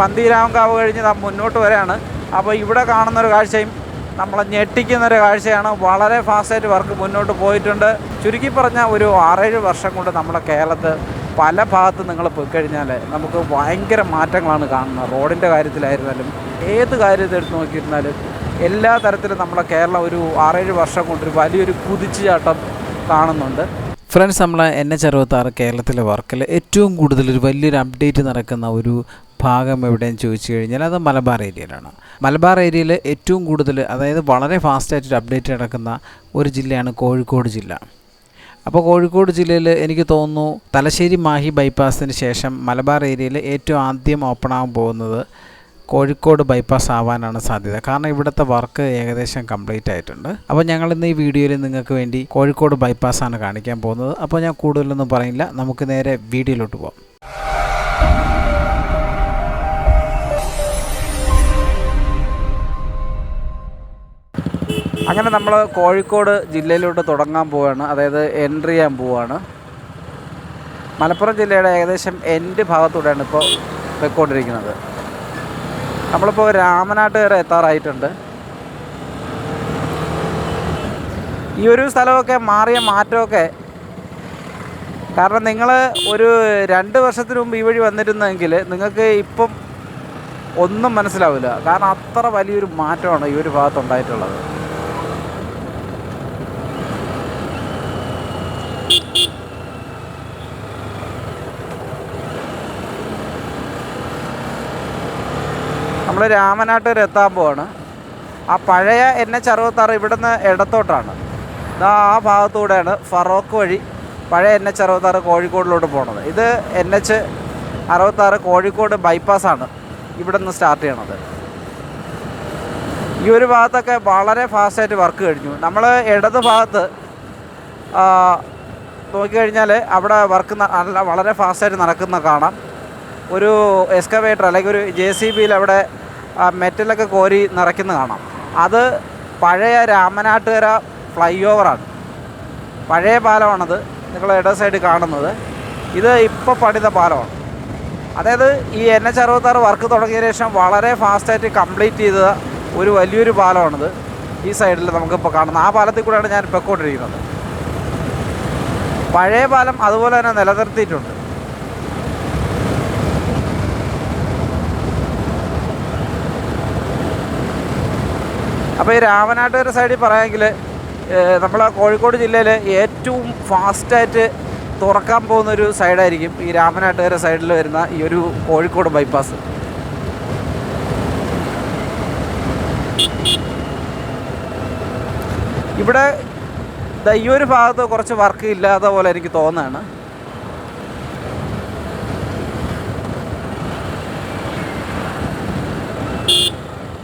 പന്തീരാമങ്കാവ് കഴിഞ്ഞ് നാം മുന്നോട്ട് വരെയാണ്. അപ്പോൾ ഇവിടെ കാണുന്നൊരു കാഴ്ചയും നമ്മളെ ഞെട്ടിക്കുന്നൊരു കാഴ്ചയാണ്. വളരെ ഫാസ്റ്റായിട്ട് വർക്ക് മുന്നോട്ട് പോയിട്ടുണ്ട്. ചുരുക്കി പറഞ്ഞ ഒരു ആറേഴ് വർഷം കൊണ്ട് നമ്മുടെ കേരളത്ത് പല ഭാഗത്ത് നിങ്ങൾ പോയി കഴിഞ്ഞാൽ നമുക്ക് ഭയങ്കര മാറ്റങ്ങളാണ് കാണുന്നത്. റോഡിന്റെ കാര്യത്തിലായിരുന്നാലും ഏത് കാര്യത്തിൽ എടുത്ത് നോക്കിയിരുന്നാലും എല്ലാ തരത്തിലും നമ്മുടെ കേരളം ഒരു ആറേഴ് വർഷം കൊണ്ട് ഒരു വലിയൊരു കുതിച്ചുചാട്ടം കാണുന്നുണ്ട്. ഫ്രണ്ട്സ് നമ്മളെ എൻ എച്ച് അറുപത്താറ് കേരളത്തിലെ വർക്കിൽ ഏറ്റവും കൂടുതൽ ഒരു വലിയൊരു അപ്ഡേറ്റ് നടക്കുന്ന ഒരു ഭാഗം എവിടെയെന്ന് ചോദിച്ചു കഴിഞ്ഞാൽ അത് മലബാർ ഏരിയയിലാണ്. മലബാർ ഏരിയയിൽ ഏറ്റവും കൂടുതൽ അതായത് വളരെ ഫാസ്റ്റായിട്ടൊരു അപ്ഡേറ്റ് നടക്കുന്ന ഒരു ജില്ലയാണ് കോഴിക്കോട് ജില്ല. അപ്പോൾ കോഴിക്കോട് ജില്ലയിൽ എനിക്ക് തോന്നുന്നു തലശ്ശേരി മാഹി ബൈപ്പാസിന് ശേഷം മലബാർ ഏരിയയിൽ ഏറ്റവും ആദ്യം ഓപ്പൺ ആകാൻ പോകുന്നത് കോഴിക്കോട് ബൈപ്പാസ് ആവാനാണ് സാധ്യത. കാരണം ഇവിടുത്തെ വർക്ക് ഏകദേശം കംപ്ലീറ്റ് ആയിട്ടുണ്ട്. അപ്പോൾ ഞങ്ങൾ ഇന്ന് ഈ വീഡിയോയിൽ നിങ്ങൾക്ക് വേണ്ടി കോഴിക്കോട് ബൈപ്പാസ് ആണ് കാണിക്കാൻ പോകുന്നത്. അപ്പോൾ ഞാൻ കൂടുതലൊന്നും പറയില്ല നമുക്ക് നേരെ വീഡിയോയിലോട്ട് പോകാം അങ്ങനെ നമ്മൾ കോഴിക്കോട് ജില്ലയിലോട്ട് തുടങ്ങാൻ പോവുകയാണ് അതായത് എൻട്രി ചെയ്യാൻ പോവുകയാണ് മലപ്പുറം ജില്ലയുടെ ഏകദേശം എൻഡ് ഭാഗത്തൂടെയാണ് ഇപ്പോൾ പോയിക്കൊണ്ടിരിക്കുന്നത്. നമ്മളിപ്പോൾ രാമനാട്ട് വരെ എത്താറായിട്ടുണ്ട്. ഈ ഒരു സ്ഥലമൊക്കെ മാറിയ മാറ്റമൊക്കെ കാരണം നിങ്ങൾ ഒരു രണ്ട് വർഷത്തിന് മുമ്പ് ഈ വഴി വന്നിരുന്നെങ്കിൽ നിങ്ങൾക്ക് ഇപ്പം ഒന്നും മനസ്സിലാവില്ല. കാരണം അത്ര വലിയൊരു മാറ്റമാണ് ഈ ഒരു ഭാഗത്തുണ്ടായിട്ടുള്ളത്. നമ്മൾ എത്താൻ പോവാണ് ആ പഴയ എൻ എച്ച് അറുപത്താറ് ഇവിടുന്ന് ഇടത്തോട്ടാണ്. ഇതാ ആ ഭാഗത്തൂടെയാണ് ഫറോക്ക് വഴി പഴയ എൻ എച്ച് അറുപത്താറ് കോഴിക്കോടിലോട്ട് പോണത്. ഇത് എൻ എച്ച് അറുപത്താറ് കോഴിക്കോട് ബൈപ്പാസാണ് ഇവിടെ നിന്ന് സ്റ്റാർട്ട് ചെയ്യണത്. ഈ ഒരു ഭാഗത്തൊക്കെ വളരെ ഫാസ്റ്റായിട്ട് വർക്ക് കഴിഞ്ഞു. നമ്മൾ ഇടത് ഭാഗത്ത് നോക്കിക്കഴിഞ്ഞാൽ അവിടെ വർക്ക് നല്ല വളരെ ഫാസ്റ്റായിട്ട് നടക്കുന്ന കാണാം. ഒരു എക്സ്കവേറ്റർ അല്ലെങ്കിൽ ഒരു ജെ സി ബിയിൽ അവിടെ മെറ്റലൊക്കെ കോരി നിറയ്ക്കുന്ന കാണാം. അത് പഴയ രാമനാട്ടുകര ഫ്ലൈ ഓവറാണ് പഴയ പാലമാണത്. നിങ്ങൾ ഇട സൈഡ് കാണുന്നത്. ഇത് ഇപ്പോൾ പണിത പാലമാണ്. അതായത് ഈ എൻ എച്ച് അറുപത്താറ് വർക്ക് തുടങ്ങിയ ശേഷം വളരെ ഫാസ്റ്റായിട്ട് കംപ്ലീറ്റ് ചെയ്ത ഒരു വലിയൊരു പാലമാണിത്. ഈ സൈഡിൽ നമുക്കിപ്പോൾ കാണുന്നത്. ആ പാലത്തിൽ കൂടെയാണ് ഞാൻ പൊയ്ക്കൊണ്ടിരിക്കുന്നത് പഴയ പാലം അതുപോലെ തന്നെ നിലനിർത്തിയിട്ടുണ്ട്. അപ്പോൾ ഈ രാമനാട്ടുകര സൈഡിൽ പറയാമെങ്കിൽ നമ്മൾ കോഴിക്കോട് ജില്ലയിൽ ഏറ്റവും ഫാസ്റ്റായിട്ട് തുറക്കാൻ പോകുന്ന ഒരു സൈഡായിരിക്കും ഈ രാമനാട്ടുകര സൈഡിൽ വരുന്ന ഈ ഒരു കോഴിക്കോട് ബൈപ്പാസ് ഇവിടെ ഈ ഒരു ഭാഗത്ത് കുറച്ച് വർക്ക് ഇല്ലാത്ത പോലെ എനിക്ക് തോന്നുകയാണ്.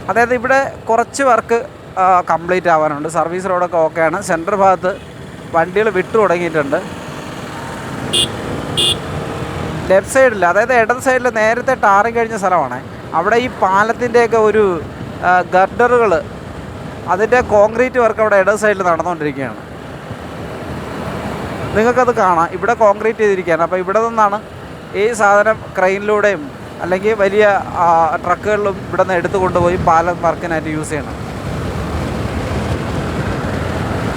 അതായത് ഇവിടെ കുറച്ച് വർക്ക് കംപ്ലീറ്റ് ആവാനുണ്ട്. സർവീസ് റോഡൊക്കെ ഓക്കെയാണ്. സെന്റർ ഭാഗത്ത് വണ്ടികൾ വിട്ടു തുടങ്ങിയിട്ടുണ്ട്. ലെഫ്റ്റ് സൈഡിൽ അതായത് ഇടത് സൈഡിൽ നേരത്തെ ടാറിങ് കഴിഞ്ഞ സ്ഥലമാണ്. അവിടെ ഈ പാലത്തിന്റെയൊക്കെ ഒരു ഗർഡറുകൾ അതിന്റെ കോൺക്രീറ്റ് വർക്ക് അവിടെ ഇടത് സൈഡിൽ നടന്നുകൊണ്ടിരിക്കുകയാണ്. നിങ്ങൾക്കത് കാണാം. ഇവിടെ കോൺക്രീറ്റ് ചെയ്തിരിക്കുകയാണ്. അപ്പോൾ ഇവിടെ നിന്നാണ് ഈ സാധനം ക്രെയിനിലൂടെയും അല്ലെങ്കിൽ വലിയ ട്രക്കുകളിലും ഇവിടെ നിന്ന് എടുത്തു കൊണ്ടുപോയി പാലം വർക്കിനായിട്ട് യൂസ് ചെയ്യണം.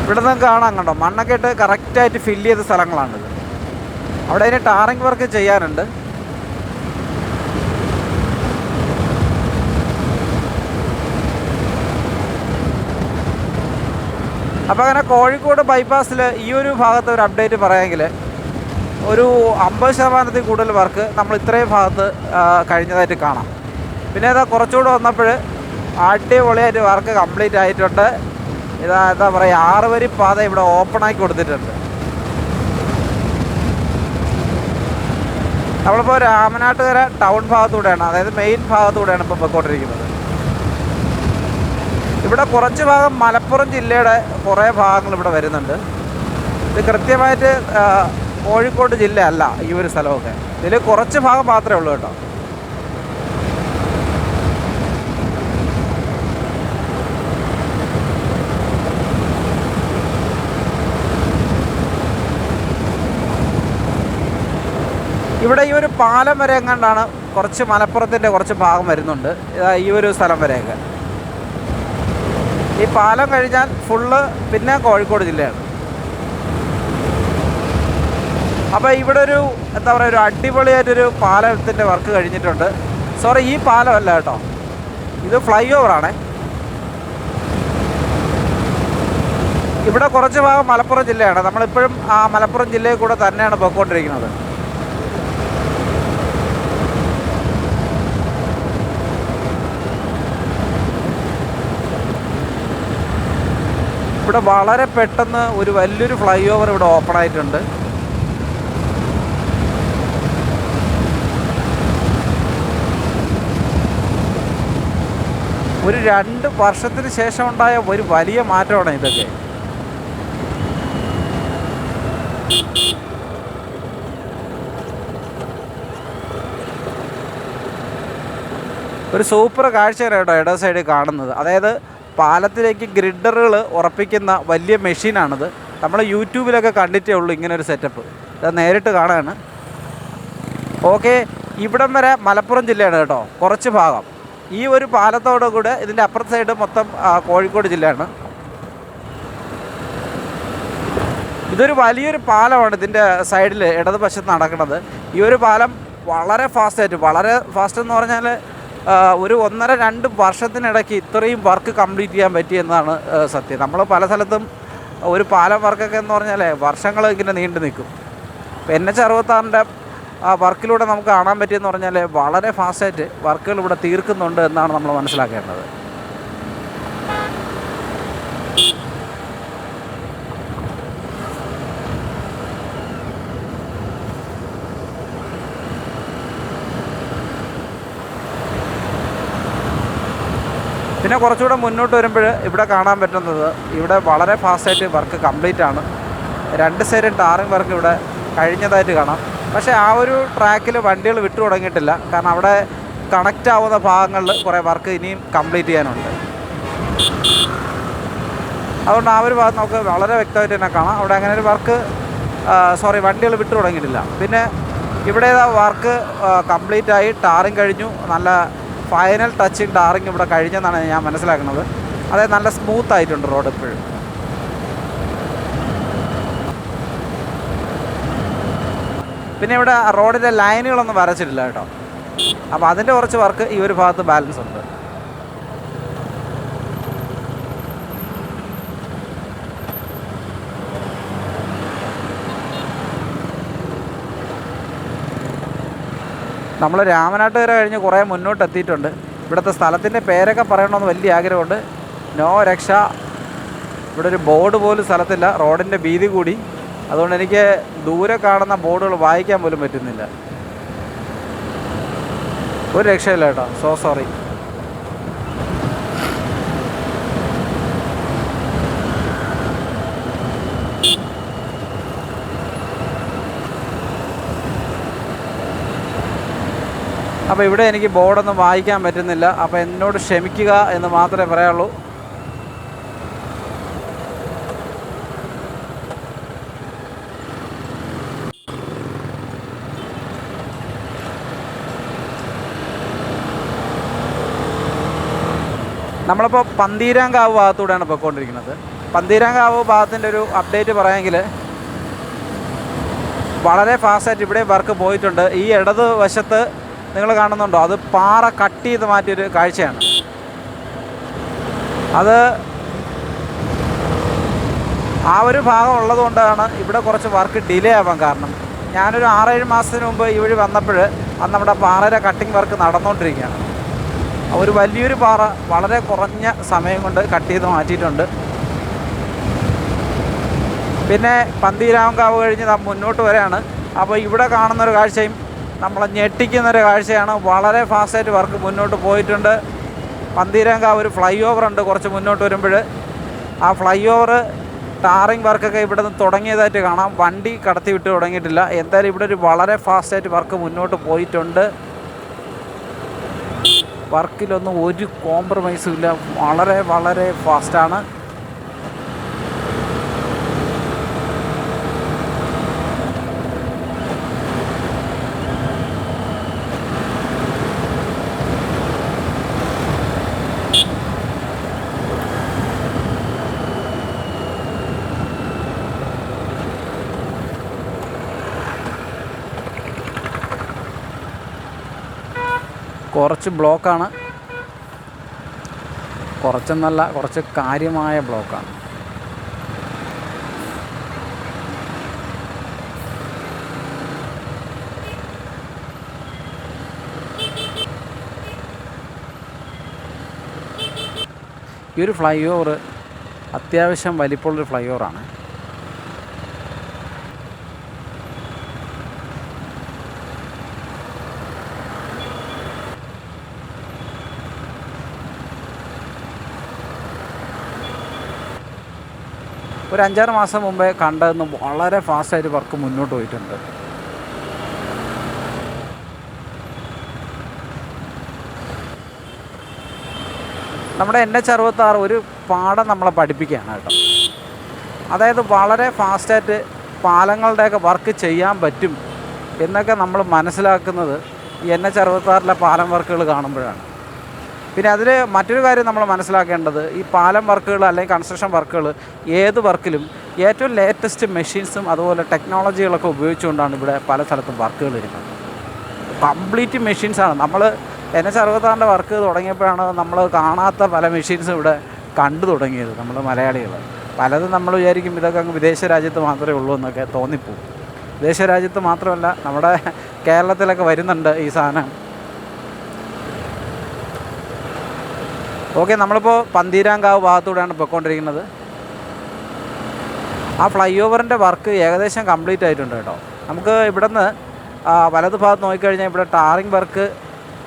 ഇവിടെ നിന്ന് കാണാം കണ്ടോ? മണ്ണൊക്കെ ഇട്ട് കറക്റ്റായിട്ട് ഫില്ല് ചെയ്ത സ്ഥലങ്ങളാണിത് അവിടെ അതിന് ടാറിങ് വർക്ക് ചെയ്യാനുണ്ട്. അപ്പോൾ അങ്ങനെ കോഴിക്കോട് ബൈപ്പാസിൽ ഈ ഒരു ഭാഗത്ത് ഒരു അപ്ഡേറ്റ് പറയാമെങ്കിൽ ഒരു അമ്പത് ശതമാനത്തിൽ കൂടുതൽ വർക്ക് നമ്മൾ ഇത്രയും ഭാഗത്ത് കഴിഞ്ഞതായിട്ട് കാണാം. പിന്നെ ഇതാ കുറച്ചുകൂടെ വന്നപ്പോൾ അടിപൊളിയായിട്ട് വർക്ക് കംപ്ലീറ്റ് ആയിട്ടുണ്ട്. ഇതാ എന്താ പറയുക ആറ് വരി പാത ഇവിടെ ഓപ്പൺ ആക്കി കൊടുത്തിട്ടുണ്ട്. നമ്മളിപ്പോൾ രാമനാട്ടുകര ടൗൺ ഭാഗത്തൂടെയാണ് അതായത് മെയിൻ ഭാഗത്തൂടെയാണ് ഇപ്പോൾ പോയിക്കൊണ്ടിരിക്കുന്നത്. ഇവിടെ കുറച്ച് ഭാഗം മലപ്പുറം ജില്ലയുടെ കുറേ ഭാഗങ്ങൾ ഇവിടെ വരുന്നുണ്ട്. ഇത് കൃത്യമായിട്ട് കോഴിക്കോട് ജില്ല അല്ല ഈ ഒരു സ്ഥലമൊക്കെ. ഇതിൽ കുറച്ച് ഭാഗം മാത്രമേ ഉള്ളൂ കേട്ടോ. ഇവിടെ ഈ ഒരു പാലം വരെ എങ്ങാണ്ടാണ് കുറച്ച് മലപ്പുറത്തിന്റെ കുറച്ച് ഭാഗം വരുന്നുണ്ട്. ഈ ഒരു സ്ഥലം വരെയൊക്കെ. ഈ പാലം കഴിഞ്ഞാൽ ഫുള്ള് പിന്നെ കോഴിക്കോട് ജില്ലയാണ്. അപ്പോൾ ഇവിടെ ഒരു എന്താ പറയുക ഒരു അടിപൊളിയായിട്ടൊരു പാലത്തിന്റെ വർക്ക് കഴിഞ്ഞിട്ടുണ്ട്. സോറി ഈ പാലമല്ല കേട്ടോ. ഇത് ഫ്ലൈ ഓവറാണേ ഇവിടെ കുറച്ച് ഭാഗം മലപ്പുറം ജില്ലയാണ്. നമ്മളിപ്പോഴും ആ മലപ്പുറം ജില്ലയിൽ കൂടെ തന്നെയാണ് പോയിക്കൊണ്ടിരിക്കുന്നത്. ഇവിടെ വളരെ പെട്ടെന്ന് ഒരു വലിയൊരു ഫ്ലൈ ഓവർ ഇവിടെ ഓപ്പൺ ആയിട്ടുണ്ട്. ഒരു രണ്ട് വർഷത്തിന് ശേഷം ഉണ്ടായ ഒരു വലിയ മാറ്റമാണ് ഇതൊക്കെ. ഒരു സൂപ്പർ കാഴ്ചയാണ് കേട്ടോ ഇട സൈഡിൽ കാണുന്നത്. അതായത് പാലത്തിലേക്ക് ഗ്രിഡറുകൾ ഉറപ്പിക്കുന്ന വലിയ മെഷീനാണിത്. നമ്മൾ യൂട്യൂബിലൊക്കെ കണ്ടിട്ടേ ഉള്ളൂ ഇങ്ങനെ ഒരു സെറ്റപ്പ് ഇത് നേരിട്ട് കാണാണ് ഓക്കെ ഇവിടം വരെ മലപ്പുറം ജില്ലയാണ് കേട്ടോ. കുറച്ച് ഭാഗം. ഈ ഒരു പാലത്തോടു കൂടെ ഇതിന്റെ അപ്പുറത്തെ സൈഡ് മൊത്തം കോഴിക്കോട് ജില്ലയാണ്. ഇതൊരു വലിയൊരു പാലമാണ് ഇതിന്റെ സൈഡിൽ ഇടതുവശത്ത് നടക്കുന്നത്. ഈ ഒരു പാലം വളരെ ഫാസ്റ്റായിട്ട് വളരെ ഫാസ്റ്റ് എന്ന് പറഞ്ഞാൽ ഒരു ഒന്നര രണ്ട് വർഷത്തിനിടയ്ക്ക് ഇത്രയും വർക്ക് കംപ്ലീറ്റ് ചെയ്യാൻ പറ്റിയെന്നാണ് സത്യം. നമ്മൾ പല സ്ഥലത്തും ഒരു പാലം വർക്കൊക്കെ എന്ന് പറഞ്ഞാൽ വർഷങ്ങൾ ഇങ്ങനെ നീണ്ടു നിൽക്കും. എൻ എച്ച് അറുപത്താറിന്റെ ആ വർക്കിലൂടെ നമുക്ക് കാണാൻ പറ്റിയെന്ന് പറഞ്ഞാൽ വളരെ ഫാസ്റ്റായിട്ട് വർക്കുകൾ ഇവിടെ തീർക്കുന്നുണ്ട് എന്നാണ് നമ്മൾ മനസ്സിലാക്കേണ്ടത്. പിന്നെ കുറച്ചുകൂടെ മുന്നോട്ട് വരുമ്പോൾ ഇവിടെ കാണാൻ പറ്റുന്നത് ഇവിടെ വളരെ ഫാസ്റ്റായിട്ട് വർക്ക് കംപ്ലീറ്റ് ആണ് രണ്ട് സൈഡും ടാറിംഗ് വർക്ക് ഇവിടെ കഴിഞ്ഞതായിട്ട് കാണാം. പക്ഷേ ആ ഒരു ട്രാക്കിൽ വണ്ടികൾ വിട്ടു തുടങ്ങിയിട്ടില്ല. കാരണം അവിടെ കണക്റ്റ് ആവുന്ന ഭാഗങ്ങളിൽ കുറേ വർക്ക് ഇനിയും കംപ്ലീറ്റ് ചെയ്യാനുണ്ട്. അതുകൊണ്ട് ആ ഒരു ഭാഗം നമുക്ക് വളരെ വ്യക്തമായിട്ട് തന്നെ കാണാം. അവിടെ അങ്ങനെ ഒരു വർക്ക് സോറി വണ്ടികൾ വിട്ടു തുടങ്ങിയിട്ടില്ല. പിന്നെ ഇവിടെ വർക്ക് കംപ്ലീറ്റ് ആയി ടാറിങ് കഴിഞ്ഞു. നല്ല ഫൈനൽ ടച്ചിങ് ടാറിങ് ഇവിടെ കഴിഞ്ഞെന്നാണ് ഞാൻ മനസ്സിലാക്കുന്നത്. അതായത് നല്ല സ്മൂത്ത് ആയിട്ടുണ്ട് റോഡ് ഇപ്പോഴും. പിന്നെ ഇവിടെ റോഡിന്റെ ലൈനുകളൊന്നും വരച്ചിട്ടില്ല കേട്ടോ. അപ്പോൾ അതിന്റെ കുറച്ച് വർക്ക് ഈ ഒരു ഭാഗത്ത് ബാലൻസ് ഉണ്ട്. നമ്മൾ രാമനാട്ടുകര കഴിഞ്ഞ് കുറേ മുന്നോട്ട് എത്തിയിട്ടുണ്ട്. ഇവിടുത്തെ സ്ഥലത്തിന്റെ പേരൊക്കെ പറയണമെന്ന് വലിയ ആഗ്രഹമുണ്ട്. നോ രക്ഷ. ഇവിടെ ഒരു ബോർഡ് പോലും സ്ഥലത്തില്ല. റോഡിന്റെ വീതി കൂടി. അതുകൊണ്ട് എനിക്ക് ദൂരെ കാണുന്ന ബോർഡുകൾ വായിക്കാൻ പോലും പറ്റുന്നില്ല. ഒരു രക്ഷയില്ല കേട്ടോ. സോ സോറി അപ്പോൾ ഇവിടെ എനിക്ക് ബോർഡൊന്നും വായിക്കാൻ പറ്റുന്നില്ല. അപ്പോൾ എന്നോട് ക്ഷമിക്കുക എന്ന് മാത്രമേ പറയാനുള്ളൂ. നമ്മളിപ്പോൾ പന്തീരാങ്കാവ് ഭാഗത്തൂടെയാണ് പോയിക്കൊണ്ടിരിക്കുന്നത്. പന്തീരാങ്കാവ് ഭാഗത്തിന്റെ ഒരു അപ്ഡേറ്റ് പറയാമെങ്കിൽ വളരെ ഫാസ്റ്റായിട്ട് ഇവിടെ വർക്ക് പോയിട്ടുണ്ട്. ഈ ഇടത് വശത്ത് നിങ്ങൾ കാണുന്നുണ്ടോ? അത് പാറ കട്ട് ചെയ്ത് മാറ്റിയൊരു കാഴ്ചയാണ്. അത് ആ ഒരു ഭാഗം ഉള്ളതുകൊണ്ടാണ് ഇവിടെ കുറച്ച് വർക്ക് ഡിലേ ആവാൻ കാരണം. ഞാനൊരു ആറേഴ് മാസത്തിന് മുമ്പ് ഈ വഴി വന്നപ്പോൾ അന്ന് നമ്മുടെ പാറയുടെ കട്ടിംഗ് വർക്ക് നടന്നുകൊണ്ടിരിക്കുകയാണ് ഒരു വലിയൊരു പാറ വളരെ കുറഞ്ഞ സമയം കൊണ്ട് കട്ട് ചെയ്ത് മാറ്റിയിട്ടുണ്ട്. പിന്നെ പന്തീരാമങ്കാവ് കഴിഞ്ഞ് നാം മുന്നോട്ട് വരെയാണ്. അപ്പോൾ ഇവിടെ കാണുന്നൊരു കാഴ്ചയും നമ്മളെ ഞെട്ടിക്കുന്നൊരു കാഴ്ചയാണ്. വളരെ ഫാസ്റ്റായിട്ട് വർക്ക് മുന്നോട്ട് പോയിട്ടുണ്ട്. പന്തീരാങ്കാവ് ഒരു ഫ്ലൈ ഓവർ ഉണ്ട് കുറച്ച് മുന്നോട്ട് വരുമ്പോൾ. ആ ഫ്ലൈ ഓവർ ടാറിങ് വർക്കൊക്കെ ഇവിടെ നിന്ന് തുടങ്ങിയതായിട്ട് കാണാം. വണ്ടി കടത്തി വിട്ട് തുടങ്ങിയിട്ടില്ല. എന്തായാലും ഇവിടെ ഒരു വളരെ ഫാസ്റ്റായിട്ട് വർക്ക് മുന്നോട്ട് പോയിട്ടുണ്ട്. വർക്കിലൊന്നും ഒരു കോംപ്രമൈസും ഇല്ല. വളരെ വളരെ ഫാസ്റ്റാണ് കുറച്ച് ബ്ലോക്കാണ്. കുറച്ചെന്നല്ല കുറച്ച് കാര്യമായ ബ്ലോക്കാണ്. ഈ ഒരു ഫ്ലൈ ഓവർ അത്യാവശ്യം വലിപ്പമുള്ളൊരു ഫ്ലൈ ഓവറാണ് ഒരു അഞ്ചാറ് മാസം മുമ്പേ കണ്ടതെന്ന് വളരെ ഫാസ്റ്റായിട്ട് വർക്ക് മുന്നോട്ട് പോയിട്ടുണ്ട്. നമ്മുടെ എൻ എച്ച് അറുപത്താറ് ഒരു പാഠം നമ്മളെ പഠിപ്പിക്കുകയാണ് കേട്ടോ. അതായത് വളരെ ഫാസ്റ്റായിട്ട് പാലങ്ങളുടെയൊക്കെ വർക്ക് ചെയ്യാൻ പറ്റും എന്നൊക്കെ നമ്മൾ മനസ്സിലാക്കുന്നത് എൻ എച്ച് അറുപത്താറിലെ പാലം വർക്കുകൾ കാണുമ്പോഴാണ്. പിന്നെ അതിൽ മറ്റൊരു കാര്യം നമ്മൾ മനസ്സിലാക്കേണ്ടത് ഈ പാലം വർക്കുകൾ അല്ലെങ്കിൽ കൺസ്ട്രക്ഷൻ വർക്കുകൾ ഏത് വർക്കിലും ഏറ്റവും ലേറ്റസ്റ്റ് മെഷീൻസും അതുപോലെ ടെക്നോളജികളൊക്കെ ഉപയോഗിച്ചുകൊണ്ടാണ് ഇവിടെ പല സ്ഥലത്തും വർക്കുകൾ വരുന്നത്. കംപ്ലീറ്റ് മെഷീൻസാണ് നമ്മൾ എൻ എച്ച് അറുപത്താറിന്റെ വർക്ക് തുടങ്ങിയപ്പോഴാണ് നമ്മൾ കാണാത്ത പല മെഷീൻസും ഇവിടെ കണ്ടു തുടങ്ങിയത് നമ്മൾ മലയാളികൾ. പലതും നമ്മൾ വിചാരിക്കും ഇതൊക്കെ അങ്ങ് വിദേശ രാജ്യത്ത് മാത്രമേ ഉള്ളൂ എന്നൊക്കെ തോന്നിപ്പോവും വിദേശ രാജ്യത്ത് മാത്രമല്ല നമ്മുടെ കേരളത്തിലൊക്കെ വരുന്നുണ്ട് ഈ സാധനം. ഓക്കെ നമ്മളിപ്പോൾ പന്തീരാങ്കാവ് ഭാഗത്തൂടെയാണ് പോയിക്കൊണ്ടിരിക്കുന്നത്. ആ ഫ്ലൈ ഓവറിന്റെ വർക്ക് ഏകദേശം കംപ്ലീറ്റ് ആയിട്ടുണ്ട് കേട്ടോ. നമുക്ക് ഇവിടുന്ന് വലത് ഭാഗത്ത് നോക്കിക്കഴിഞ്ഞാൽ ഇവിടെ ടാറിങ് വർക്ക്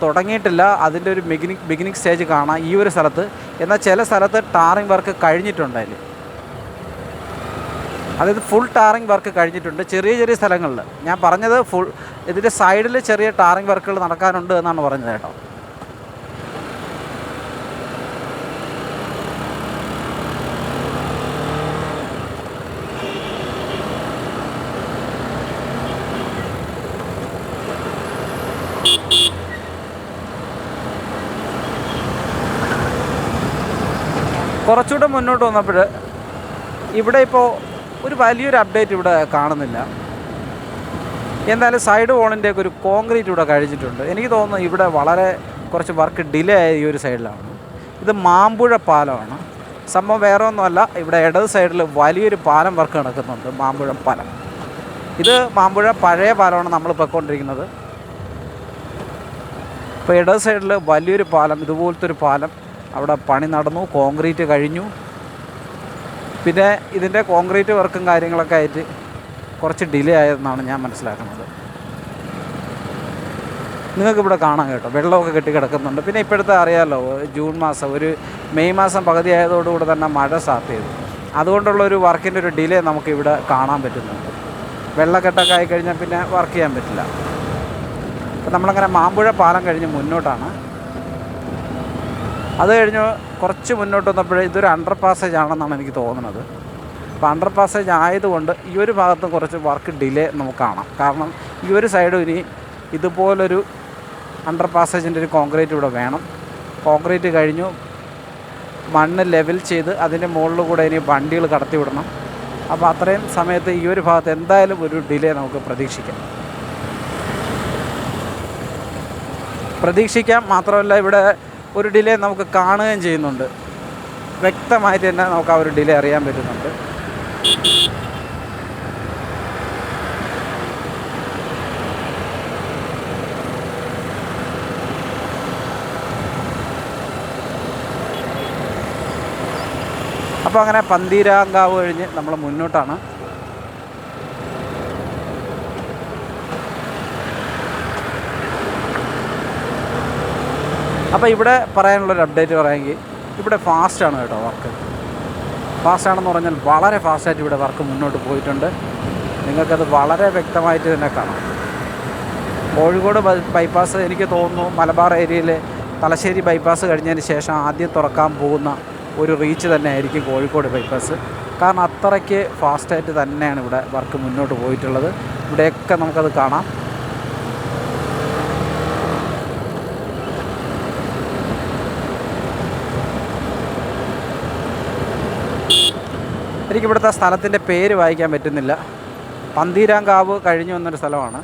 തുടങ്ങിയിട്ടില്ല. അതിന്റെ ഒരു ബിഗിനിങ് ബിഗിനിങ് സ്റ്റേജ് കാണാം ഈ ഒരു സ്ഥലത്ത്. എന്നാൽ ചില സ്ഥലത്ത് ടാറിങ് വർക്ക് കഴിഞ്ഞിട്ടുണ്ട് അതിൽ അതായത് ഫുൾ ടാറിങ് വർക്ക് കഴിഞ്ഞിട്ടുണ്ട് ചെറിയ ചെറിയ സ്ഥലങ്ങളിൽ. ഞാൻ പറഞ്ഞത് ഫുൾ ഇതിന്റെ സൈഡിൽ ചെറിയ ടാറിങ് വർക്കുകൾ നടക്കാനുണ്ട് എന്നാണ് പറഞ്ഞത് കേട്ടോ. കുറച്ചുകൂടെ മുന്നോട്ട് വന്നപ്പോൾ ഇവിടെ ഇപ്പോൾ ഒരു വലിയൊരു അപ്ഡേറ്റ് ഇവിടെ കാണുന്നില്ല. എന്തായാലും സൈഡ് വോളിന്റെയൊക്കെ ഒരു കോൺക്രീറ്റ് ഇവിടെ കഴിച്ചിട്ടുണ്ട്. എനിക്ക് തോന്നുന്നു ഇവിടെ വളരെ കുറച്ച് വർക്ക് ഡിലേ ആയ ഈ ഒരു സൈഡിലാണ് ഇത് മാമ്പുഴ പാലമാണ്. സംഭവം വേറെ ഒന്നുമല്ല ഇവിടെ ഇടത് സൈഡിൽ വലിയൊരു പാലം വർക്ക് നടക്കുന്നുണ്ട് മാമ്പുഴ പാലം. ഇത് മാമ്പുഴ പഴയ പാലമാണ് നമ്മൾ പൊയ്ക്കൊണ്ടിരിക്കുന്നത്. ഇപ്പോൾ ഇടത് സൈഡിൽ വലിയൊരു പാലം ഇതുപോലത്തെ ഒരു പാലം അവിടെ പണി നടന്നു കോൺക്രീറ്റ് കഴിഞ്ഞു. പിന്നെ ഇതിന്റെ കോൺക്രീറ്റ് വർക്കും കാര്യങ്ങളൊക്കെ ആയിട്ട് കുറച്ച് ഡിലേ ആയതെന്നാണ് ഞാൻ മനസ്സിലാക്കുന്നത്. നിങ്ങൾക്ക് ഇവിടെ കാണാം കേട്ടോ. വെള്ളമൊക്കെ കെട്ടി കിടക്കുന്നുണ്ട്. പിന്നെ ഇപ്പോഴത്തെ അറിയാമല്ലോ ജൂൺ മാസം ഒരു മെയ് മാസം പകുതി ആയതോടുകൂടി തന്നെ മഴ സ്റ്റാർട്ട് ചെയ്തു. അതുകൊണ്ടുള്ള ഒരു വർക്കിന്റെ ഒരു ഡിലേ നമുക്കിവിടെ കാണാൻ പറ്റുന്നുണ്ട്. വെള്ളക്കെട്ടൊക്കെ ആയി കഴിഞ്ഞാൽ പിന്നെ വർക്ക് ചെയ്യാൻ പറ്റില്ല. അപ്പം നമ്മളങ്ങനെ മാമ്പുഴ പാലം കഴിഞ്ഞ് മുന്നോട്ടാണ്. അത് കഴിഞ്ഞ് കുറച്ച് മുന്നോട്ട് വന്നപ്പോഴേ ഇതൊരു അണ്ടർ പാസേജ് ആണെന്നാണ് എനിക്ക് തോന്നുന്നത്. അപ്പോൾ അണ്ടർ പാസേജ് ആയതുകൊണ്ട് ഈ ഒരു ഭാഗത്തും കുറച്ച് വർക്ക് ഡിലേ നമുക്ക് കാണാം. കാരണം ഈ ഒരു സൈഡും ഇനി ഇതുപോലൊരു അണ്ടർ പാസേജിന്റെ ഒരു കോൺക്രീറ്റ് ഇവിടെ വേണം. കോൺക്രീറ്റ് കഴിഞ്ഞു. മണ്ണ് ലെവൽ ചെയ്ത് അതിന്റെ മുകളിൽ കൂടെ ഇനി വണ്ടികൾ കടത്തി വിടണം. അപ്പോൾ അത്രയും സമയത്ത് ഈ ഒരു ഭാഗത്ത് എന്തായാലും ഒരു ഡിലേ നമുക്ക് പ്രതീക്ഷിക്കാം. പ്രതീക്ഷിക്കാം. മാത്രമല്ല ഇവിടെ ഒരു ഡിലേ നമുക്ക് കാണുകയും ചെയ്യുന്നുണ്ട്. വ്യക്തമായിട്ട് തന്നെ നമുക്ക് ആ ഒരു ഡിലേ അറിയാൻ പറ്റുന്നുണ്ട്. അപ്പോൾ അങ്ങനെ പന്തീരാങ്കാവ് കഴിഞ്ഞ് നമ്മൾ മുന്നോട്ടാണ്. അപ്പോൾ ഇവിടെ പറയാനുള്ളൊരു അപ്ഡേറ്റ് പറയുമെങ്കിൽ ഇവിടെ ഫാസ്റ്റാണ് കേട്ടോ വർക്ക് ഫാസ്റ്റാണെന്ന് പറഞ്ഞാൽ വളരെ ഫാസ്റ്റായിട്ട് ഇവിടെ വർക്ക് മുന്നോട്ട് പോയിട്ടുണ്ട്. നിങ്ങൾക്കത് വളരെ വ്യക്തമായിട്ട് തന്നെ കാണാം. കോഴിക്കോട് ബൈപ്പാസ് എനിക്ക് തോന്നുന്നു മലബാർ ഏരിയയിൽ തലശ്ശേരി ബൈപ്പാസ് കഴിഞ്ഞതിന് ശേഷം ആദ്യം തുറക്കാൻ പോകുന്ന ഒരു റീച്ച് തന്നെ ആയിരിക്കും കോഴിക്കോട് ബൈപ്പാസ് കാരണം അത്രയ്ക്ക് ഫാസ്റ്റായിട്ട് തന്നെയാണ് ഇവിടെ വർക്ക് മുന്നോട്ട് പോയിട്ടുള്ളത്. ഇവിടെയൊക്കെ നമുക്കത് കാണാം. എനിക്കിവിടുത്തെ സ്ഥലത്തിന്റെ പേര് വായിക്കാൻ പറ്റുന്നില്ല. പന്തീരാങ്കാവ് കഴിഞ്ഞു വന്നൊരു സ്ഥലമാണ്.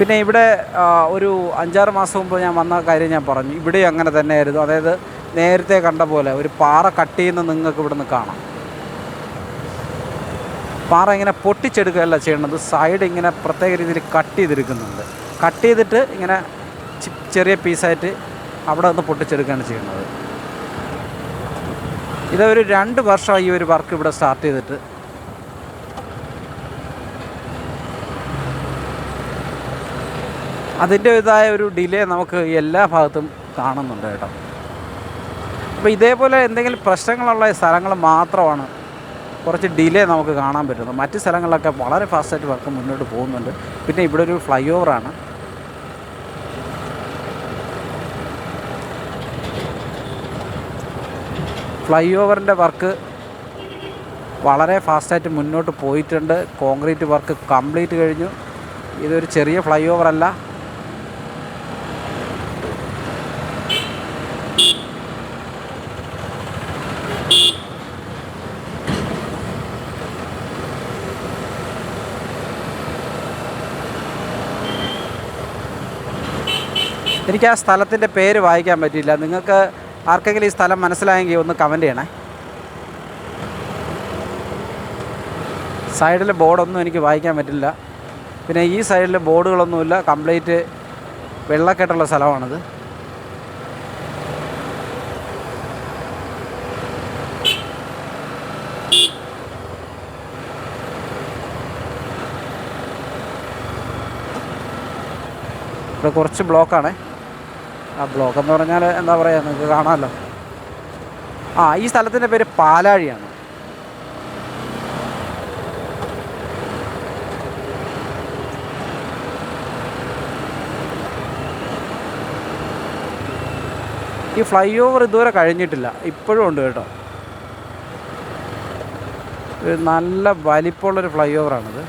പിന്നെ ഇവിടെ ഒരു അഞ്ചാറ് മാസം മുമ്പ് ഞാൻ വന്ന കാര്യം ഞാൻ പറഞ്ഞു. ഇവിടെ അങ്ങനെ തന്നെയായിരുന്നു. അതായത് നേരത്തെ കണ്ട പോലെ ഒരു പാറ കട്ട് ചെയ്യുന്ന നിങ്ങൾക്ക് ഇവിടെ നിന്ന് കാണാം. പാറ ഇങ്ങനെ പൊട്ടിച്ചെടുക്കുകയല്ല ചെയ്യേണ്ടത്. സൈഡ് ഇങ്ങനെ പ്രത്യേക രീതിയിൽ കട്ട് ചെയ്തിരിക്കുന്നുണ്ട്. കട്ട് ചെയ്തിട്ട് ഇങ്ങനെ ചെറിയ പീസായിട്ട് അവിടെ നിന്ന് പൊട്ടിച്ചെടുക്കുകയാണ് ചെയ്യുന്നത്. ഇതൊരു രണ്ട് വർഷമായി ഈ ഒരു വർക്ക് ഇവിടെ സ്റ്റാർട്ട് ചെയ്തിട്ട്. അതിന്റെ ഇതായ ഒരു ഡിലേ നമുക്ക് എല്ലാ ഭാഗത്തും കാണുന്നുണ്ട് കേട്ടോ. അപ്പോൾ ഇതേപോലെ എന്തെങ്കിലും പ്രശ്നങ്ങളുള്ള സ്ഥലങ്ങൾ മാത്രമാണ് കുറച്ച് ഡിലേ നമുക്ക് കാണാൻ പറ്റുന്നു. മറ്റ് സ്ഥലങ്ങളിലൊക്കെ വളരെ ഫാസ്റ്റായിട്ട് വർക്ക് മുന്നോട്ട് പോകുന്നുണ്ട്. പിന്നെ ഇവിടെ ഒരു ഫ്ലൈ ഓവറാണ് ഫ്ലൈ ഓവറിന്റെ വർക്ക് വളരെ ഫാസ്റ്റായിട്ട് മുന്നോട്ട് പോയിട്ടുണ്ട്. കോൺക്രീറ്റ് വർക്ക് കംപ്ലീറ്റ് കഴിഞ്ഞു. ഇതൊരു ചെറിയ ഫ്ലൈ ഓവർ എനിക്ക് ആ സ്ഥലത്തിന്റെ പേര് വായിക്കാൻ പറ്റിയില്ല. നിങ്ങൾക്ക് ആർക്കെങ്കിലും ഈ സ്ഥലം മനസ്സിലായെങ്കിൽ ഒന്ന് കമന്റ് ചെയ്യണേ. സൈഡിൽ ബോർഡൊന്നും എനിക്ക് വായിക്കാൻ പറ്റില്ല. പിന്നെ ഈ സൈഡിൽ ബോർഡുകളൊന്നുമില്ല. കംപ്ലീറ്റ് വെള്ളക്കെട്ടുള്ള സ്ഥലമാണിത്. ഇവിടെ കുറച്ച് ബ്ലോക്കാണേ. ആ ബ്ലോക്ക് എന്ന് പറഞ്ഞാൽ എന്താ പറയുക നിങ്ങൾക്ക് കാണാമല്ലോ. ആ ഈ സ്ഥലത്തിന്റെ പേര് പാലാഴിയാണ്. ഈ ഫ്ലൈ ഓവർ ഇതുവരെ കഴിഞ്ഞിട്ടില്ല. ഇപ്പോഴും ഉണ്ട് കേട്ടോ. നല്ല വലിപ്പമുള്ളൊരു ഫ്ലൈ ഓവറാണിത്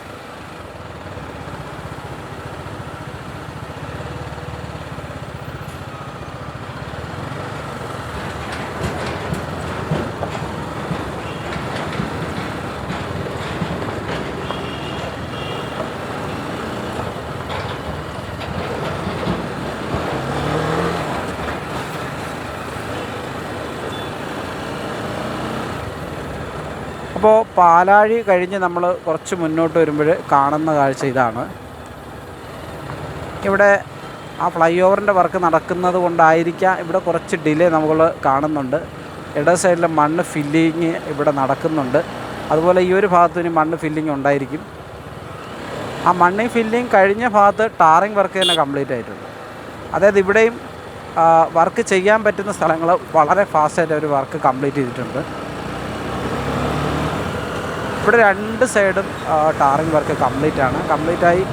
അപ്പോൾ പാലാഴി കഴിഞ്ഞ് നമ്മൾ കുറച്ച് മുന്നോട്ട് വരുമ്പോൾ കാണുന്ന കാഴ്ച ഇതാണ്. ഇവിടെ ആ ഫ്ലൈ ഓവറിന്റെ വർക്ക് നടക്കുന്നത് കൊണ്ടായിരിക്കാം ഇവിടെ കുറച്ച് ഡിലേ നമ്മൾ കാണുന്നുണ്ട്. ഇട സൈഡിലെ മണ്ണ് ഫില്ലിങ് ഇവിടെ നടക്കുന്നുണ്ട്. അതുപോലെ ഈ ഒരു ഭാഗത്ത് മണ്ണ് ഫില്ലിങ് ഉണ്ടായിരിക്കും. ആ മണ്ണ് ഫില്ലിങ് കഴിഞ്ഞ ഭാഗത്ത് ടാറിങ് വർക്ക് തന്നെ കംപ്ലീറ്റ് ആയിട്ടുണ്ട്. അതായത് ഇവിടെയും വർക്ക് ചെയ്യാൻ പറ്റുന്ന സ്ഥലങ്ങൾ വളരെ ഫാസ്റ്റായിട്ട് അവർ വർക്ക് കംപ്ലീറ്റ് ചെയ്തിട്ടുണ്ട്. ഇവിടെ രണ്ട് സൈഡും ടാറിങ് വർക്ക് കംപ്ലീറ്റ് ആണ്. കംപ്ലീറ്റ് ആയി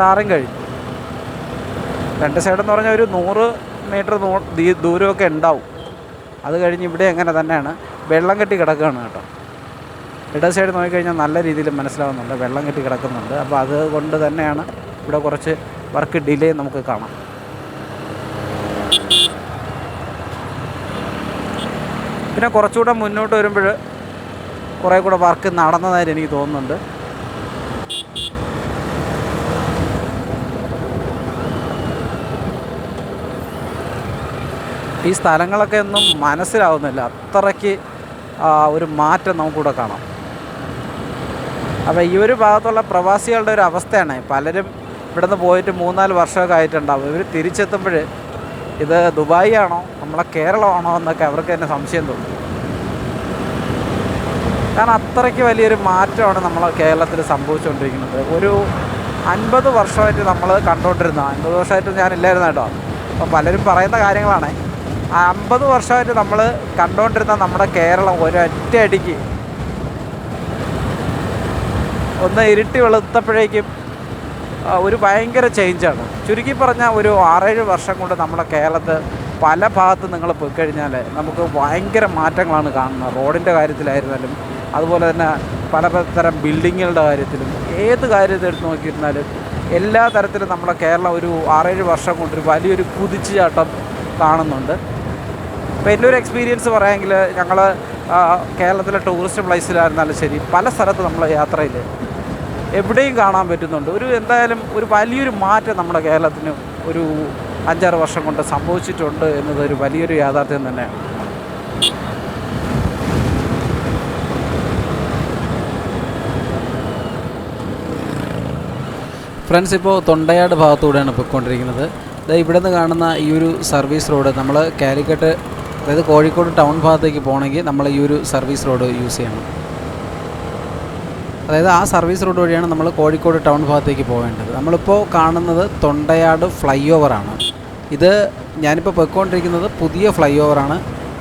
ടാറിങ് കഴിഞ്ഞു. രണ്ട് സൈഡെന്ന് പറഞ്ഞാൽ ഒരു നൂറ് മീറ്റർ ദൂരമൊക്കെ ഉണ്ടാവും. അത് കഴിഞ്ഞ് ഇവിടെ അങ്ങനെ തന്നെയാണ്. വെള്ളം കെട്ടി കിടക്കുകയാണ് കേട്ടോ. ഇട സൈഡ് നോക്കിക്കഴിഞ്ഞാൽ നല്ല രീതിയിൽ മനസ്സിലാവുന്നുണ്ട്. വെള്ളം കെട്ടി കിടക്കുന്നുണ്ട്. അപ്പോൾ അതുകൊണ്ട് തന്നെയാണ് ഇവിടെ കുറച്ച് വർക്ക് ഡിലേ നമുക്ക് കാണാം. പിന്നെ കുറച്ചുകൂടെ മുന്നോട്ട് വരുമ്പോൾ കുറേ കൂടെ വർക്ക് നടന്നതായിട്ട് എനിക്ക് തോന്നുന്നുണ്ട്. ഈ സ്ഥലങ്ങളൊക്കെ ഒന്നും മനസ്സിലാവുന്നില്ല. അത്രയ്ക്ക് ഒരു മാറ്റം നമുക്കിവിടെ കാണാം. അപ്പോൾ ഈ ഒരു ഭാഗത്തുള്ള പ്രവാസികളുടെ ഒരു അവസ്ഥയാണ്. പലരും ഇവിടുന്ന് പോയിട്ട് മൂന്നാൽ വർഷമൊക്കെ ആയിട്ടുണ്ടാവും. ഇവർ തിരിച്ചെത്തുമ്പോൾ ഇത് ദുബായി ആണോ നമ്മളെ കേരളമാണോ എന്നൊക്കെ അവർക്ക് തന്നെ സംശയം തോന്നും. കാരണം അത്രയ്ക്ക് വലിയൊരു മാറ്റമാണ് നമ്മൾ കേരളത്തിൽ സംഭവിച്ചുകൊണ്ടിരിക്കുന്നത്. ഒരു അൻപത് വർഷമായിട്ട് നമ്മൾ കണ്ടുകൊണ്ടിരുന്ന അൻപത് വർഷമായിട്ട് ഞാനില്ലായിരുന്നു കേട്ടോ. അപ്പോൾ പലരും പറയുന്ന കാര്യങ്ങളാണ്. അമ്പത് വർഷമായിട്ട് നമ്മൾ കണ്ടുകൊണ്ടിരുന്ന നമ്മുടെ കേരളം ഒരൊറ്റ അടിക്ക് ഒന്ന് ഇരുട്ടി വെളുത്തപ്പോഴേക്കും ഒരു ഭയങ്കര ചേഞ്ചാണ് ചുരുക്കി പറഞ്ഞാൽ ഒരു ആറേഴ് വർഷം കൊണ്ട് നമ്മുടെ കേരളത്തിൽ പല ഭാഗത്ത് നിങ്ങൾ പോയി കഴിഞ്ഞാൽ നമുക്ക് ഭയങ്കര മാറ്റങ്ങളാണ് കാണുന്നത്. റോഡിന്റെ കാര്യത്തിലായിരുന്നാലും അതുപോലെ തന്നെ പല തരം ബിൽഡിങ്ങുകളുടെ കാര്യത്തിലും ഏത് കാര്യത്തിൽ എടുത്ത് നോക്കിയിരുന്നാലും എല്ലാ തരത്തിലും നമ്മുടെ കേരളം ഒരു ആറേഴ് വർഷം കൊണ്ടൊരു വലിയൊരു കുതിച്ചുചാട്ടം കാണുന്നുണ്ട്. അപ്പോൾ എന്റെ ഒരു എക്സ്പീരിയൻസ് പറയാമെങ്കിൽ ഞങ്ങൾ കേരളത്തിലെ ടൂറിസ്റ്റ് പ്ലേസിലായിരുന്നാലും ശരി പല സ്ഥലത്ത് നമ്മൾ യാത്രയിൽ എവിടെയും കാണാൻ പറ്റുന്നുണ്ട്. ഒരു എന്തായാലും ഒരു വലിയൊരു മാറ്റം നമ്മുടെ കേരളത്തിന് ഒരു അഞ്ചാറ് വർഷം കൊണ്ട് സംഭവിച്ചിട്ടുണ്ട് എന്നത് ഒരു വലിയൊരു യാഥാർത്ഥ്യം തന്നെയാണ്. ഫ്രണ്ട്സ് ഇപ്പോൾ തൊണ്ടയാട് ഭാഗത്തൂടെയാണ് പോയിക്കൊണ്ടിരിക്കുന്നത്. ദാ ഇവിടെ നിന്ന് കാണുന്ന ഈ ഒരു സർവീസ് റോഡ് നമ്മൾ കാലിക്കറ്റ് അതായത് കോഴിക്കോട് ടൗൺ ഭാഗത്തേക്ക് പോകണമെങ്കിൽ നമ്മൾ ഈ ഒരു സർവീസ് റോഡ് യൂസ് ചെയ്യണം. അതായത് ആ സർവീസ് റോഡ് വഴിയാണ് നമ്മൾ കോഴിക്കോട് ടൗൺ ഭാഗത്തേക്ക് പോകേണ്ടത്. നമ്മളിപ്പോൾ കാണുന്നത് തൊണ്ടയാട് ഫ്ലൈ ഓവറാണ് ഇത് ഞാനിപ്പോൾ പോയിക്കൊണ്ടിരിക്കുന്നത് പുതിയ ഫ്ലൈ ഓവറാണ്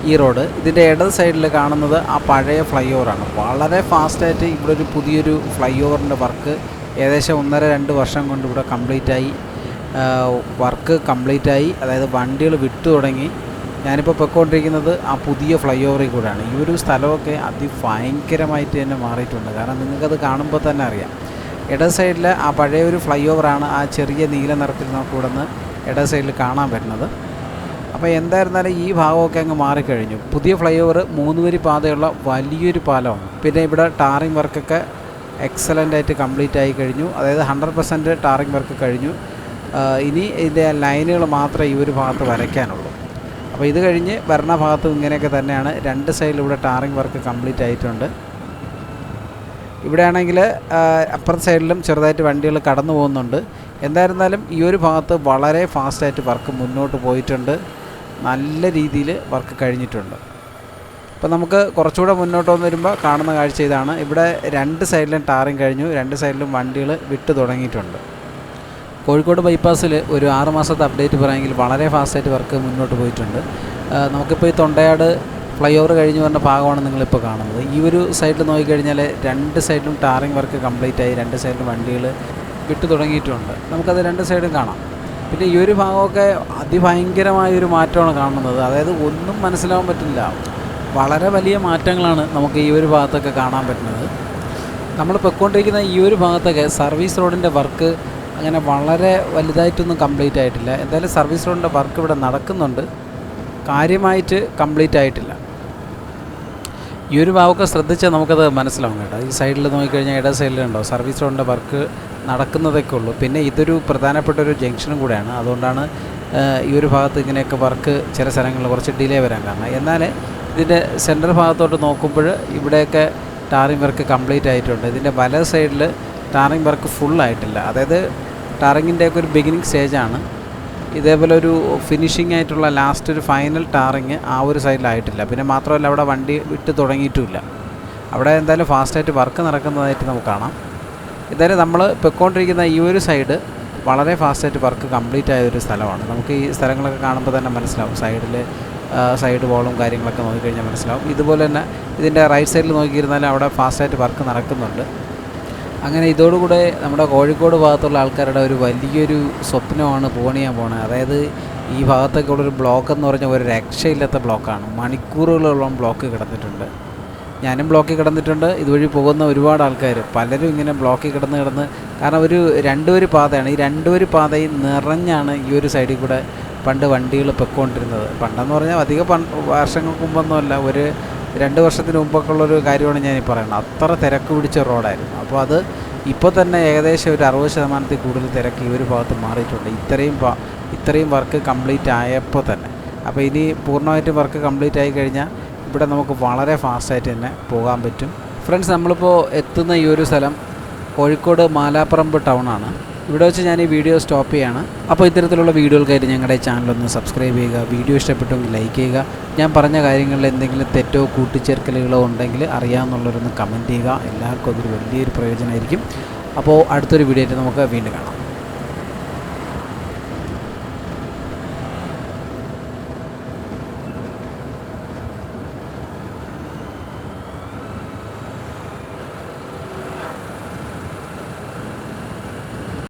ഈ റോഡ്. ഇതിന്റെ ഇടത് സൈഡിൽ കാണുന്നത് ആ പഴയ ഫ്ലൈ ഓവറാണ് വളരെ ഫാസ്റ്റായിട്ട് ഇവിടെ ഒരു പുതിയൊരു ഫ്ലൈ ഓവറിന്റെ വർക്ക് ഏകദേശം ഒന്നര രണ്ട് വർഷം കൊണ്ട് ഇവിടെ കംപ്ലീറ്റായി വർക്ക് കംപ്ലീറ്റായി അതായത് വണ്ടികൾ വിട്ടു തുടങ്ങി. ഞാനിപ്പോൾ പൊയ്ക്കൊണ്ടിരിക്കുന്നത് ആ പുതിയ ഫ്ലൈ ഓവറിൽ കൂടെയാണ്. ഈ ഒരു സ്ഥലമൊക്കെ അതിഭയങ്കരമായിട്ട് തന്നെ മാറിയിട്ടുണ്ട്. കാരണം നിങ്ങൾക്കത് കാണുമ്പോൾ തന്നെ അറിയാം. ഇട സൈഡിൽ ആ പഴയ ഒരു ഫ്ലൈ ഓവറാണ് ആ ചെറിയ നീല നിറത്തിൽ നമുക്ക് ഇവിടെ നിന്ന് ഇട സൈഡിൽ കാണാൻ പറ്റുന്നത്. അപ്പോൾ എന്തായിരുന്നാലും ഈ ഭാഗമൊക്കെ അങ്ങ് മാറിക്കഴിഞ്ഞു. പുതിയ ഫ്ലൈ ഓവർ മൂന്ന് വരി പാതയുള്ള വലിയൊരു പാലമാണ്. പിന്നെ ഇവിടെ ടാറിംഗ് വർക്കൊക്കെ എക്സലന്റ് ആയിട്ട് കംപ്ലീറ്റ് ആയി കഴിഞ്ഞു. അതായത് ഹൺഡ്രഡ് പെർസെന്റ് ടാറിംഗ് വർക്ക് കഴിഞ്ഞു. ഇനി ഇതിന്റെ ലൈനുകൾ മാത്രമേ ഈ ഒരു ഭാഗത്ത് വരയ്ക്കാനുള്ളൂ. അപ്പോൾ ഇത് കഴിഞ്ഞ് ഭരണഭാഗത്തും ഇങ്ങനെയൊക്കെ തന്നെയാണ് രണ്ട് സൈഡിലൂടെ ടാറിങ് വർക്ക് കംപ്ലീറ്റ് ആയിട്ടുണ്ട്. ഇവിടെ ആണെങ്കിൽ അപ്പുറത്തെ സൈഡിലും ചെറുതായിട്ട് വണ്ടികൾ കടന്നു പോകുന്നുണ്ട്. എന്തായിരുന്നാലും ഈ ഒരു ഭാഗത്ത് വളരെ ഫാസ്റ്റായിട്ട് വർക്ക് മുന്നോട്ട് പോയിട്ടുണ്ട്. നല്ല രീതിയിൽ വർക്ക് കഴിഞ്ഞിട്ടുണ്ട്. അപ്പോൾ നമുക്ക് കുറച്ചുകൂടെ മുന്നോട്ട് വന്ന് വരുമ്പോൾ കാണുന്ന കാഴ്ച ഇതാണ്. ഇവിടെ രണ്ട് സൈഡിലും ടാറിങ് കഴിഞ്ഞു രണ്ട് സൈഡിലും വണ്ടികൾ വിട്ടു തുടങ്ങിയിട്ടുണ്ട്. കോഴിക്കോട് ബൈപ്പാസിൽ ഒരു ആറ് മാസത്തെ അപ്ഡേറ്റ് പറയുമെങ്കിൽ വളരെ ഫാസ്റ്റായിട്ട് വർക്ക് മുന്നോട്ട് പോയിട്ടുണ്ട്. നമുക്കിപ്പോൾ ഈ തൊണ്ടയാട് ഫ്ലൈ ഓവർ കഴിഞ്ഞ് വരുന്ന ഭാഗമാണ് നിങ്ങളിപ്പോൾ കാണുന്നത്. ഈ ഒരു സൈഡിൽ നോക്കിക്കഴിഞ്ഞാൽ രണ്ട് സൈഡിലും ടാറിംഗ് വർക്ക് കംപ്ലീറ്റ് ആയി രണ്ട് സൈഡിലും വണ്ടികൾ വിട്ടു തുടങ്ങിയിട്ടുണ്ട്. നമുക്കത് രണ്ട് സൈഡും കാണാം. പിന്നെ ഈ ഒരു ഭാഗമൊക്കെ അതിഭയങ്കരമായൊരു മാറ്റമാണ് കാണുന്നത്. അതായത് ഒന്നും മനസ്സിലാവാൻ പറ്റില്ല. വളരെ വലിയ മാറ്റങ്ങളാണ് നമുക്ക് ഈ ഒരു ഭാഗത്തൊക്കെ കാണാൻ പറ്റുന്നത്. നമ്മൾ പൊയ്ക്കൊണ്ടിരിക്കുന്ന ഈ ഒരു ഭാഗത്തൊക്കെ സർവീസ് റോഡിന്റെ വർക്ക് അങ്ങനെ വളരെ വലുതായിട്ടൊന്നും കംപ്ലീറ്റ് ആയിട്ടില്ല. എന്തായാലും സർവീസ് റോഡിന്റെ വർക്ക് ഇവിടെ നടക്കുന്നുണ്ട്. കാര്യമായിട്ട് കംപ്ലീറ്റ് ആയിട്ടില്ല. ഈ ഒരു ഭാഗമൊക്കെ ശ്രദ്ധിച്ചാൽ നമുക്കത് മനസ്സിലാവും കേട്ടോ. ഈ സൈഡിൽ നോക്കിക്കഴിഞ്ഞാൽ ഇട സൈഡിലുണ്ടോ സർവീസ് റോഡിന്റെ വർക്ക് നടക്കുന്നതൊക്കെ ഉള്ളൂ. പിന്നെ ഇതൊരു പ്രധാനപ്പെട്ട ഒരു ജംഗ്ഷനും കൂടെയാണ്. അതുകൊണ്ടാണ് ഈ ഒരു ഭാഗത്ത് ഇങ്ങനെയൊക്കെ വർക്ക് ചില സ്ഥലങ്ങളിൽ കുറച്ച് ഡിലേ വരാൻ കാരണം. എന്നാൽ ഇതിന്റെ സെൻട്രൽ ഭാഗത്തോട്ട് നോക്കുമ്പോൾ ഇവിടെയൊക്കെ ടാറിംഗ് വർക്ക് കംപ്ലീറ്റ് ആയിട്ടുണ്ട്. ഇതിന്റെ വല സൈഡിൽ ടാറിങ് വർക്ക് ഫുൾ ആയിട്ടില്ല. അതായത് ടാറിങ്ങിന്റെയൊക്കെ ഒരു ബിഗിനിങ് സ്റ്റേജാണ് ഇതേപോലെ ഒരു ഫിനിഷിംഗ് ആയിട്ടുള്ള ലാസ്റ്റ് ഒരു ഫൈനൽ ടാറിങ് ആ ഒരു സൈഡിലായിട്ടില്ല പിന്നെ മാത്രമല്ല അവിടെ വണ്ടി വിട്ട് തുടങ്ങിയിട്ടുമില്ല. അവിടെ എന്തായാലും ഫാസ്റ്റായിട്ട് വർക്ക് നടക്കുന്നതായിട്ട് നമുക്ക് കാണാം. എന്തായാലും നമ്മൾ പൊയ്ക്കൊണ്ടിരിക്കുന്ന ഈ ഒരു സൈഡ് വളരെ ഫാസ്റ്റായിട്ട് വർക്ക് കംപ്ലീറ്റ് ആയ ഒരു സ്ഥലമാണ്. നമുക്ക് ഈ സ്ഥലങ്ങളൊക്കെ കാണുമ്പോൾ തന്നെ മനസ്സിലാവും. സൈഡിൽ സൈഡ് വോളും കാര്യങ്ങളൊക്കെ നോക്കിക്കഴിഞ്ഞാൽ മനസ്സിലാവും. ഇതുപോലെ തന്നെ ഇതിന്റെ റൈറ്റ് സൈഡിൽ നോക്കിയിരുന്നാലും അവിടെ ഫാസ്റ്റായിട്ട് വർക്ക് നടക്കുന്നുണ്ട്. അങ്ങനെ ഇതോടുകൂടെ നമ്മുടെ കോഴിക്കോട് ഭാഗത്തുള്ള ആൾക്കാരുടെ ഒരു വലിയൊരു സ്വപ്നമാണ് പൂവണിയാൻ പോണത്. അതായത് ഈ ഭാഗത്തൊക്കെ ഉള്ളൊരു ബ്ലോക്ക് എന്ന് പറഞ്ഞാൽ ഒരു രക്ഷയില്ലാത്ത ബ്ലോക്കാണ്. മണിക്കൂറുകളോളം ബ്ലോക്ക് കിടന്നിട്ടുണ്ട്. ഞാനും ബ്ലോക്കിൽ കിടന്നിട്ടുണ്ട്. ഇതുവഴി പോകുന്ന ഒരുപാട് ആൾക്കാർ പലരും ഇങ്ങനെ ബ്ലോക്കിൽ കിടന്ന് കിടന്ന് കാരണം ഒരു രണ്ടുപേര് പാതയാണ്. ഈ രണ്ടുപേര് പാതയും നിറഞ്ഞാണ് ഈ ഒരു സൈഡിൽ കൂടെ പണ്ട് വണ്ടികൾ പൊയ്ക്കൊണ്ടിരുന്നത്. പണ്ടെന്ന് പറഞ്ഞാൽ അധികം വർഷങ്ങൾക്ക് മുമ്പൊന്നുമല്ല. ഒരു രണ്ട് വർഷത്തിന് മുമ്പൊക്കെ ഉള്ളൊരു കാര്യമാണ് ഞാൻ ഈ പറയുന്നത്. അത്ര തിരക്ക് പിടിച്ച റോഡായിരുന്നു. അപ്പോൾ അത് ഇപ്പോൾ തന്നെ ഏകദേശം ഒരു അറുപത് ശതമാനത്തിൽ കൂടുതൽ തിരക്ക് ഈ ഒരു ഭാഗത്ത് മാറിയിട്ടുണ്ട്. ഇത്രയും ഇത്രയും വർക്ക് കംപ്ലീറ്റ് ആയപ്പോൾ തന്നെ. അപ്പോൾ ഇനി പൂർണമായിട്ടും വർക്ക് കംപ്ലീറ്റ് ആയി കഴിഞ്ഞാൽ ഇവിടെ നമുക്ക് വളരെ ഫാസ്റ്റായിട്ട് തന്നെ പോകാൻ പറ്റും. ഫ്രണ്ട്സ് നമ്മളിപ്പോൾ എത്തുന്ന ഈ ഒരു സ്ഥലം കോഴിക്കോട് മാലാപ്പറമ്പ് ടൗണാണ് ഇവിടെ വെച്ച് ഞാൻ ഈ വീഡിയോ സ്റ്റോപ്പ് ചെയ്യാണ്. അപ്പോൾ ഇത്തരത്തിലുള്ള വീഡിയോകൾക്കായിട്ട് ഞങ്ങളുടെ ചാനലൊന്ന് സബ്സ്ക്രൈബ് ചെയ്യുക വീഡിയോ ഇഷ്ടപ്പെട്ടെങ്കിൽ ലൈക്ക് ചെയ്യുക. ഞാൻ പറഞ്ഞ കാര്യങ്ങളിൽ എന്തെങ്കിലും തെറ്റോ കൂട്ടിച്ചേർക്കലുകളോ ഉണ്ടെങ്കിൽ അറിയാമെന്നുള്ളവരൊന്ന് കമന്റ് ചെയ്യുക. എല്ലാവർക്കും അതൊരു വലിയൊരു പ്രയോജനമായിരിക്കും. അപ്പോൾ അടുത്തൊരു വീഡിയോ നമുക്ക് വീണ്ടും കാണാം.